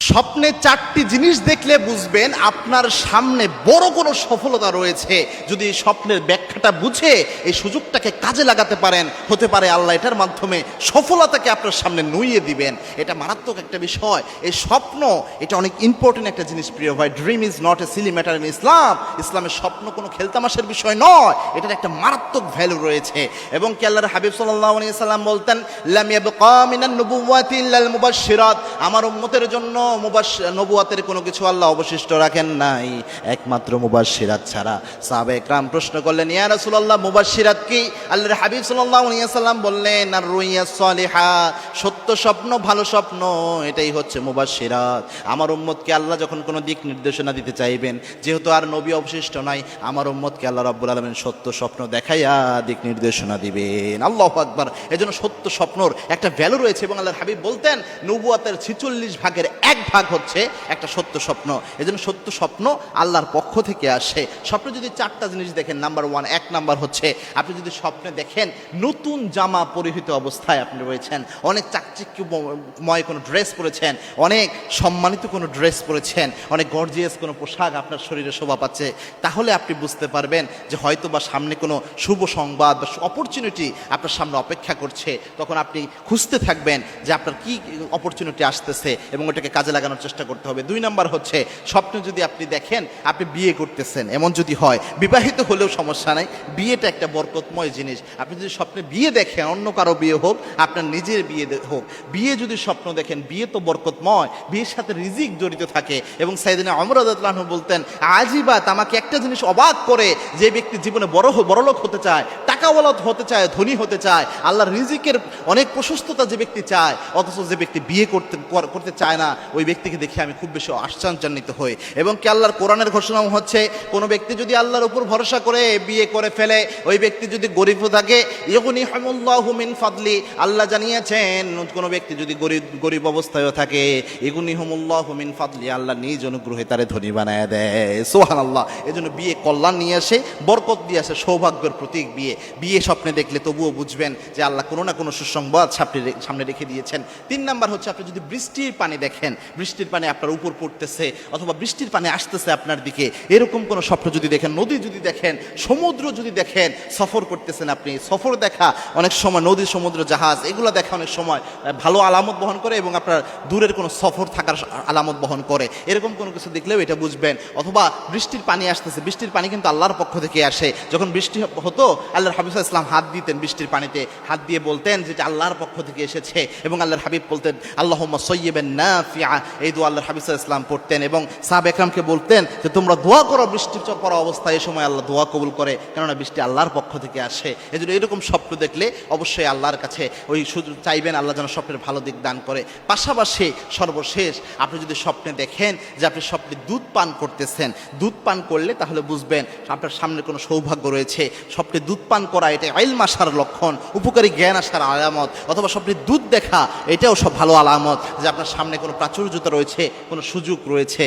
স্বপ্নে চারটি জিনিস দেখলে বুঝবেন আপনার সামনে বড় কোনো সফলতা রয়েছে। যদি স্বপ্নের ব্যাখ্যাটা বুঝে, এই সুযোগটাকে কাজে লাগাতে পারেন, হতে পারে আল্লাহ এটার মাধ্যমে সফলতাকে আপনার সামনে নুইয়ে দিবেন। এটা মারাত্মক একটা বিষয়। এই স্বপ্ন, এটা অনেক ইম্পর্টেন্ট একটা জিনিস, প্রিয় ভাই। Dream is not a silly matter in Islam ইসলামের স্বপ্ন কোনো খেলতামাশের বিষয় নয়। এটার একটা মারাত্মক ভ্যালু রয়েছে। এবং কি আল্লাহর হাবিব আলাইহি সাল্লাম বলতেন, লাম ইয়াবকা মিনান নুবুওয়াতি ইল্লাল মুবাশশিরাত। আমার উম্মতের জন্য নবুয়াতের কোনো কিছু আল্লাহ অবশিষ্ট রাখেন নাই। একমাত্র মুবাশশিরাত ছাড়া। সাহাবে একরাম প্রশ্ন করলেন, ইয়া রাসূলুল্লাহ, মুবাশশিরাত কি? আল্লাহর হাবিব সাল্লাম বললেন, আর রুইয়া সলিহা, সত্য স্বপ্ন, ভালো স্বপ্ন, এটাই হচ্ছে মুবাশশিরাত। আমার উম্মতকে আল্লাহ যখন কোনো দিক নির্দেশনা দিতে চাইবেন, যেহেতু আর নবী অবশিষ্ট নাই, আমার উম্মতকে আল্লাহ রাব্বুল আলামিন সত্য স্বপ্ন দেখাইয়া দিক নির্দেশনা দিবেন। আল্লাহু আকবার। এজন্য সত্য স্বপ্নর একটা ভ্যালু রয়েছে এবং আল্লাহর হাবিব বলতেন, নবুয়াতের ছিচল্লিশ ভাগের এক ভাগ হচ্ছে একটা সত্য স্বপ্ন। এজন্য সত্য স্বপ্ন আল্লাহর পক্ষ থেকে আসে। স্বপ্নে যদি চারটা জিনিস দেখেন নাম্বার ওয়ান এক নাম্বার হচ্ছে আপনি যদি স্বপ্নে দেখেন, নতুন জামা পরিহিত অবস্থায় আপনি রয়েছেন। অনেক চাকচিক্যময় কোনো ড্রেস পরেছেন, অনেক সম্মানিত কোনো ড্রেস পরেছেন, অনেক গর্জিয়াস কোনো পোশাক আপনার শরীরে শোভা পাচ্ছে, তাহলে আপনি বুঝতে পারবেন যে হয়তো বা সামনে কোনো শুভ সংবাদ বা অপরচুনিটি আপনার সামনে অপেক্ষা করছে। তখন আপনি খুঁজতে থাকবেন যে আপনার কি অপরচুনিটি আসতেছে এবং ওটাকে কাজে লাগানোর চেষ্টা করতে হবে। দুই নাম্বার হচ্ছে, স্বপ্নে যদি আপনি দেখেন, আপনি বিয়ে করতেছেন, এমন যদি হয়, বিবাহিত হলেও সমস্যা নাই, বিয়েটা একটা বরকতময় জিনিস। আপনি যদি স্বপ্নে বিয়ে দেখেন, অন্য কারও বিয়ে হোক, আপনার নিজের বিয়ে হোক। বিয়ে যদি স্বপ্ন দেখেন, বিয়ে তো বরকতময়, বিয়ের সাথে রিজিক জড়িত থাকে এবং সাইদিনা অমরাদাহ বলতেন আজিবাত আমাকে একটা জিনিস অবাক করে, যে ব্যক্তি জীবনে বড় বড়লোক হতে চায় টাকাওয়ালা হতে চায়, ধনী হতে চায়, আল্লাহর রিজিকের অনেক প্রশস্ততা যে ব্যক্তি চায়, অথচ যে ব্যক্তি বিয়ে করতে করতে চায় না, ওই ব্যক্তিকে দেখে আমি খুব বেশি আশ্চর্যান্বিত হই। এবং কি আল্লাহর কোরআনের ঘোষণা হচ্ছে, কোনো ব্যক্তি যদি আল্লাহর উপর ভরসা করে বিয়ে করে ফেলে, ওই ব্যক্তি যদি গরিব থাকে হামুল্লাহু মিন ফাদলি, আল্লাহ জানিয়েছেন, কোনো ব্যক্তি যদি গরিব গরিব অবস্থায়ও থাকে ইগুনি হুমুল্লাহু মিন ফাদলি, আল্লাহ নিজ অনুগ্রহে তারে ধনী বানায় দেয়। সোহান আল্লাহ এজন্য বিয়ে কল্যাণ নিয়ে আসে, বরকত দিয়ে আসে, সৌভাগ্যের প্রতীক বিয়ে। বিয়ে স্বপ্নে দেখলে তবুও বুঝবেন যে আল্লাহ কোনো না কোনো সুসংবাদ সামনে সামনে রেখে দিয়েছেন। তিন নাম্বার হচ্ছে আপনি যদি বৃষ্টির পানি দেখেন, বৃষ্টির পানি আপনার উপর পড়তেছে অথবা বৃষ্টির পানি আসতেছে আপনার দিকে, এরকম কোনো স্বপ্ন যদি দেখেন, নদী যদি দেখেন, সমুদ্র যদি দেখেন, সফর করতেছেন আপনি, সফর দেখা অনেক সময় নদী, সমুদ্র, জাহাজ, এগুলো দেখা অনেক সময় ভালো আলামত বহন করে এবং আপনার দূরের কোনো সফর থাকার আলামত বহন করে। এরকম কোনো কিছু দেখলেও এটা বুঝবেন। অথবা বৃষ্টির পানি আসতেছে, বৃষ্টির পানি কিন্তু আল্লাহর পক্ষ থেকে আসে। যখন বৃষ্টি হতো, আল্লাহর হাবিব ইসলাম হাত দিতেন বৃষ্টির পানিতে, হাত দিয়ে বলতেন যেটা আল্লাহর পক্ষ থেকে এসেছে। এবং আল্লাহর হাবিব বলতেন আল্লাহ সৈয়বেন না ফিয়া এই দোয়া আল্লাহর হাবিব ইসলাম পড়তেন এবং সাহাব একরামকে বলতেন যে, তোমরা দোয়া করো বৃষ্টির পড়া অবস্থায় এই সময় আল্লাহ দোয়া কবুল করে। কেননা বৃষ্টি আল্লাহর পক্ষ থেকে আসে। এই জন্য এরকম স্বপ্ন দেখলে অবশ্যই আল্লাহর কাছে ওই শুধু চাইবেন, আল্লাহ যেন স্বপ্নের ভালো দিক দান করে। পাশাপাশি সর্বশেষ, আপনি যদি স্বপ্নে দেখেন যে, আপনি স্বপ্নে দুধ পান করতেছেন, দুধ পান করলে তাহলে বুঝবেন আপনার সামনে কোনো সৌভাগ্য রয়েছে। স্বপ্নে দুধ পান করা, এটা আইলম আসার লক্ষণ, উপকারী জ্ঞান আসার আলামত, অথবা স্বপ্নে দুধ দেখা, এটাও সব ভালো আলামত যে আপনার সামনে কোনো প্রাচুর্যতা রয়েছে, কোনো সুযোগ রয়েছে।